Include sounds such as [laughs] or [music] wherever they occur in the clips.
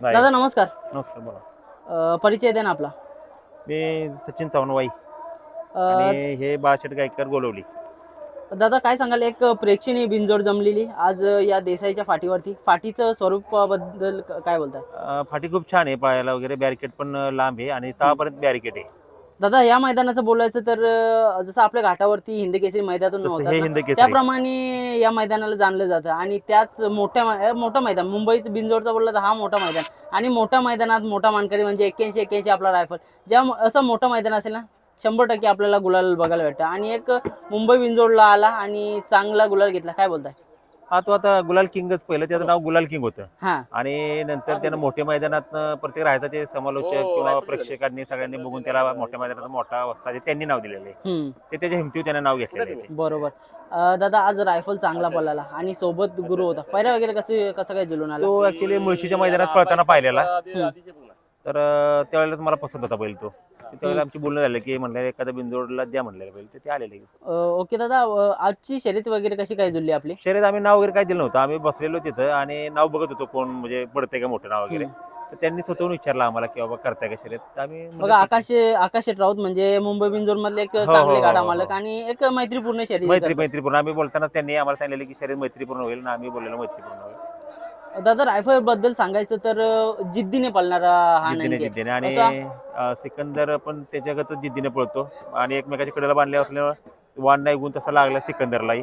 नाही. दादा नमस्कार. नमस्कार बोला. अ, परिचय द्या ना आपला. मी सचिन चव्हाणवाई अ, आणि हे बाळाशेठ गायकर गोलवली. दादा काय सांगाल? एक प्रेक्षणीय बिनजोड जमलेली आज या देसाईच्या फाटीवरती. फाटीचं स्वरूपाबद्दल क- काय बोलताय? अं, फाटी खूप छान आहे पायाला वगैरे बॅरिकेड पण लांब आहे आणि तळापर्यंत बॅरिकेड आहे. दादा या मैदानाचं बोलायचं तर अ, जसं आपल्या घाटावरती हिंदकेसरी मैदानातून तसं हे त्याप्रमाणे या मैदानाला जाणलं जातं. आणि त्याच मोठ्या मै- अ, मोठं मैदान मुंबईचं बिनजोडचा बोलला तर हा मोठा मैदान. आणि मोठ्या मैदानात मोठा मानकरी म्हणजे एक्क्याऐंशी एक्क्याऐंशी आपला रायफल. ज्या असं मोठं मैदान असेल ना शंभर टक्के आपल्याला गुलाल बघायला भेटतं. आणि एक मुंबई बिनजोडला आला आणि चांगला गुलाल घेतला. काय बोलताय? हा तो आता गुलाल किंगच. पहिलं त्याचं नाव गुलाल किंग होतं. हा. आणि नंतर त्यानं मोठ्या मैदानात प्रत्येक राहायचा ते समालोचक किंवा प्रेक्षकांनी सगळ्यांनी बघून त्याला मोठ्या मैदानात मोठा वस्ता त्यांनी नाव दिलेलं आहे. हम्म. ते त्याच्या हिमतीवर त्यानं नाव घेतलेलं आहे बरोबर. अ, दादा आज रायफल चांगला पळाला आणि सोबत गुरु होता. पहिला वगैरे कसं कसं काय जुलून आला? तो ऍक्च्युली मुळशीच्या मैदानात पळताना पाहिलेला. तर त्यावेळेला मला पसंत होता बैल तो. त्यावेळेला आमची बोलणं झालं की म्हणलं एखाद्या बिंदोडला द्या म्हणलेलं बैल. तर ते आलेले. अ, ओके दादा अ, आजची शर्यत वगैरे कशी काय जुळली आपली? शर्यत आम्ही नाव वगैरे काय दिलं नव्हतं. आम्ही बसलेलो तिथं आणि नाव बघत होतो कोण म्हणजे पडतंय का मोठं नाव वगैरे. तर त्यांनी स्वतःहून विचारलं आम्हाला की बाबा करताय का शर्यत? तर आम्ही म्हणलं बघा ठीक आहे. आकाश आकाश शेट राऊत म्हणजे मुंबई बिंजोर मधले एक हो, चांगले हो, गाडा हो, मालक हो. आणि एक मैत्रीपूर्ण शर्यत मैत्री मैत्रीपूर्ण. आम्ही बोलताना त्यांनी आम्हाला सांगितलं की शर्यत मैत्रीपूर्ण होईल ना आम्ही बोललेलो मैत्रीपूर्ण होईल. दादा रायफलबद्दल सांगायचं तर जिद्दीने पळणारा हा जिद्दीने नंदी. जिद्दीने. आणि असा- अं, सिकंदर पण त्याच्यागत जिद्दीने पळतो. आणि एकमेकाच्या कडेला बांधले असल्यावर वाण नाही गुण तसा लागला सिकंदरलाही.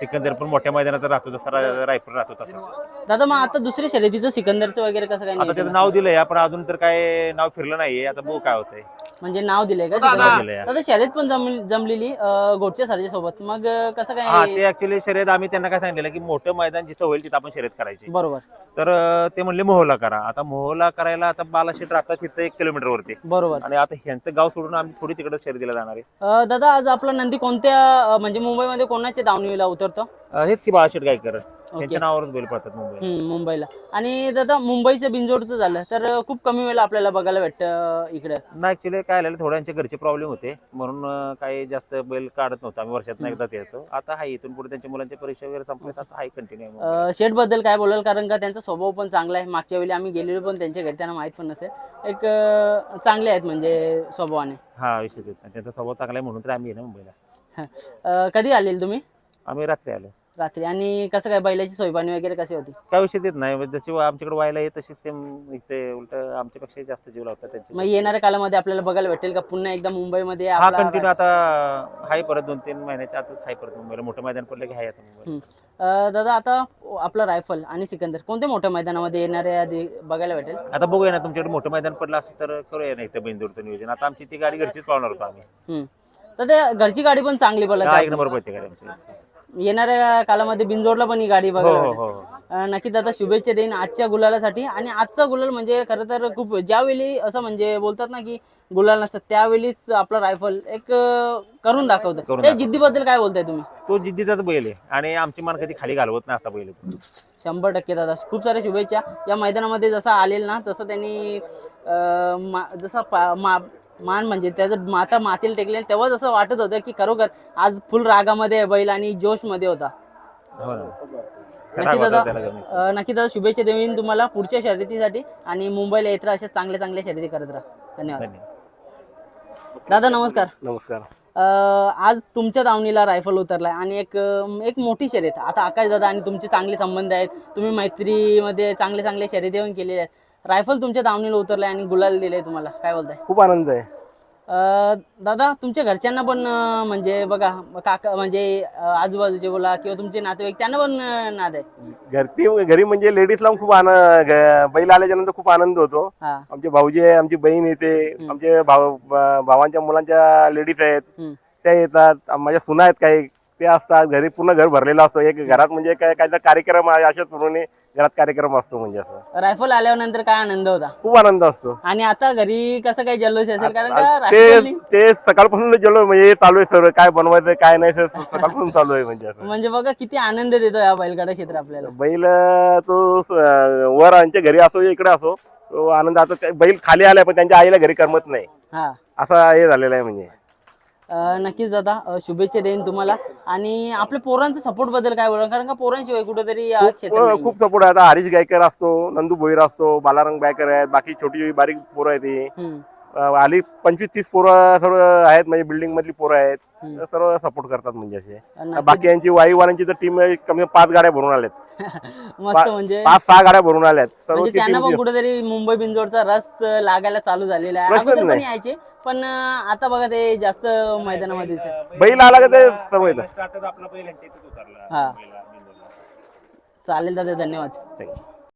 सिकंदर पण मोठ्या मैदानात राहतो जसा रा- रायफल राहतो तसा. दादा मग आता दुसऱ्या शर्यतीचं सिकंदरचं वगैरे कसं काय आता त्याचं नाव दिलंय आपण अजून तर काय नाव फिरलं नाहीये. आता बघू काय होतंय. म्हणजे नाव दिलंय का सिकंदर? दिलंय. दादा शर्यत पण जमली- जमलेली अ, गोडच्या सरच्या सोबत मग अ, कसं हा काय ते ऍक्च्युली शर्यत आम्ही त्यांना काय सांगितलेलं की मोठं मैदान जिथं होईल तिथं आपण शर्यत करायची. बरोबर. तर ते म्हणले मोहला करा. आता मोहला करायला आता बालाशेट राहतात तिथं एक किलोमीटर वरती. बरोबर. आणि आता ह्यांचं गाव सोडून आम्ही थोडी तिकडे शर्यतीला जाणार आहे. अ, दादा आज आपला नंदी कोणत्या अ, म्हणजे मुंबईमध्ये कोणाच्या दावणीला उतरतो? अं, हेच की बाळाशेठ गायकर त्यांच्या नावावरच बैल पडतात मुंबईला. हम्म, मुंबईला. आणि दादा मुंबईचं बिंजोडचं झालं तर खूप कमी वेळेला आपल्याला बघायला भेटतं इकडे. नाही ऍक्च्युली काय आलेलं थोड्या यांच्या घरचे प्रॉब्लेम होते. म्हणून अं, काही जास्त बैल काढत नव्हतं. आम्ही वर्षात एकदाच यायचो. आता हाय इथून पुढे त्यांच्या मुलांच्या परीक्षा वगैरे संपल्यात आता हाय कंटिन्यू शेटबद्दल काय बोलाल? कारण का त्यांचा स्वभाव पण चांगला आहे. मागच्या वेळी आम्ही गेलेलो पण त्यांच्या घरी त्यांना माहीत पण नसेल. एक अ, चांगले आहेत म्हणजे स्वभावाने. हा विषय तेच. त्यांचा स्वभाव चांगला आहे म्हणून तर आम्ही आहे ना मुंबईला. [laughs] अ, कधी आलेले तुम्ही? आम्ही रात्री आलो. रात्री. आणि कसं काय बैलाची सोयपाणी वगैरे कशी होती? काय विषय देत नाही. जशी आमच्याकडे व्हायला आहे तशी सेम इथे उलट आमच्यापेक्षा जास्त जीव लावतात त्यांचे. मग येणाऱ्या काळामध्ये आपल्याला बघायला भेटेल का? पुन्हा एकदा मुंबईमध्ये हा आपला कंटिन्यू आता हाय परत दोन तीन महिन्याच्या आतच हाय परत मुंबईला. मोठं मैदान पडलं की हाय आता हम्म. अ, दादा आता आपला रायफल आणि सिकंदर कोणत्या मोठ्या मैदानामध्ये येणाऱ्या आधी बघायला भेटेल? आता बघूया ना तुमच्याकडे मोठं मैदान पडलं असेल तर करूया ना इथं बेंदूरचं नियोजन. आता आमची ती गाडी घरचीच पावणार होतो आम्ही. हम्म. तर ते घरची गाडी पण चांगली हा, एक नंबर पडते गाडी आमची. येणाऱ्या काळामध्ये बिनजोडला पण ही गाडी हो बघायला हो हो. अ, नक्की दादा शुभेच्छा देईन आजच्या गुलालासाठी. आणि आजचा गुलाल म्हणजे खरं तर खूप ज्यावेळी असं म्हणजे बोलतात ना की गुलाल नसतात त्यावेळीच आपला रायफल एक अ, करून दाखवतं. करून त्या दाखवतं. जिद्दीबद्दल काय बोलताय तुम्ही? तो जिद्दीचाच बैल आहे. आणि आमची मान कधी खाली घालवत नाही असा बैल आहे तो. शंभर टक्के दादा. खूप साऱ्या शुभेच्छा. या मैदानामध्ये जसं आलेल ना तसं त्यांनी अं, मा- जसं पा- मा- मान म्हणजे त्याचं माता मातीला टेकले तेव्हा जसं वाटत होतं की खरोखर आज फुल रागामध्ये आहे बैल आणि जोशमध्ये होता. हो ना. नक्की दादा नक्की दादा शुभेच्छा देईन तुम्हाला पुढच्या शर्यतीसाठी आणि मुंबईला येत राहा अशा चांगल्या चांगल्या शर्यती करत राहा. धन्यवाद. दादा नमस्कार. नमस्कार. आज तुमच्या दावणीला रायफल उतरलाय आणि एक एक मोठी शर्यत. आता आकाश दादा आणि तुमचे चांगले संबंध आहेत. तुम्ही मैत्रीमध्ये चांगले चांगले शर्यती केलेले आहेत. रायफल तुमच्या दावणीला उतरलाय आणि गुलाल दिले तुम्हाला. काय बोलताय? खूप आनंद आहे. अं, दादा तुमच्या घरच्यांना पण अं, म्हणजे बघा काका म्हणजे अं, आजूबाजूचे बोला किंवा तुमचे नातेवाईक त्यांना पण अं, नाद आहे. घरती घरी म्हणजे लेडीजला खूप आनंद बैल आल्याच्यानंतर खूप आनंद होतो. हा. आमचे भाऊजी आहे आमची बहीण येते. आमचे भाऊ भावांच्या मुलांच्या लेडीज आहेत. हम्म. त्या येतात. आम- माझ्या सुना आहेत काही. ते असतात घरी पूर्ण घर भरलेलं असतं. एक घरात म्हणजे काय काय कार्यक्रम आहे अशाच पूर्ण घरात कार्यक्रम असतो म्हणजे असं. रायफल आल्यानंतर काय आनंद होता? खूप आनंद असतो. आणि आता घरी कसं काही जल्लोष असेल? कारण का ते रायफल ते सकाळपासून जेलो म्हणजे चालू आहे सर काय बनवायचं काय नाही सर सकाळपासून चालू आहे म्हणजे असं. म्हणजे बघा किती आनंद देतो या बैलगाडा क्षेत्र आपल्याला. बैल तो वर यांच्या घरी असो इकडे असो तो आनंद आता ते बैल खाली आलाय पण त्यांच्या आईला घरी करमत नाही. हा. असा हे झालेला आहे म्हणजे. नक्कीच दादा शुभेच्छा देईन तुम्हाला. आणि आपल्या पोरांचा सपोर्टबद्दल काय बोला कारण का पोरांशिवाय कुठेतरी खूप सपोर्ट आहे. आता हरीश गायकर असतो नंदू भोईर असतो बालारंग गायकर आहेत बाकी छोटी बारीक पोरं आहेत आली पंचवीस तीस पोरं सर्व आहेत म्हणजे बिल्डिंग मधली पोरं आहेत सर्व सपोर्ट करतात म्हणजे असे. बाकी यांची वाईवाल्यांची तर टीम कमी कमी पाच गाड्या भरून आल्यात [laughs] मस्त म्हणजे पाच सहा गाड्या भरून आल्यात सर्व म्हणजे त्यांना पण team- कुठेतरी मुंबई बिंजोडचा रस लागायला चालू झालेला आहे. यायचे पण आता बघा ते जास्त मैदानामध्ये. बैल आला का ते सर्व हा. चालेल दादा धन्यवाद.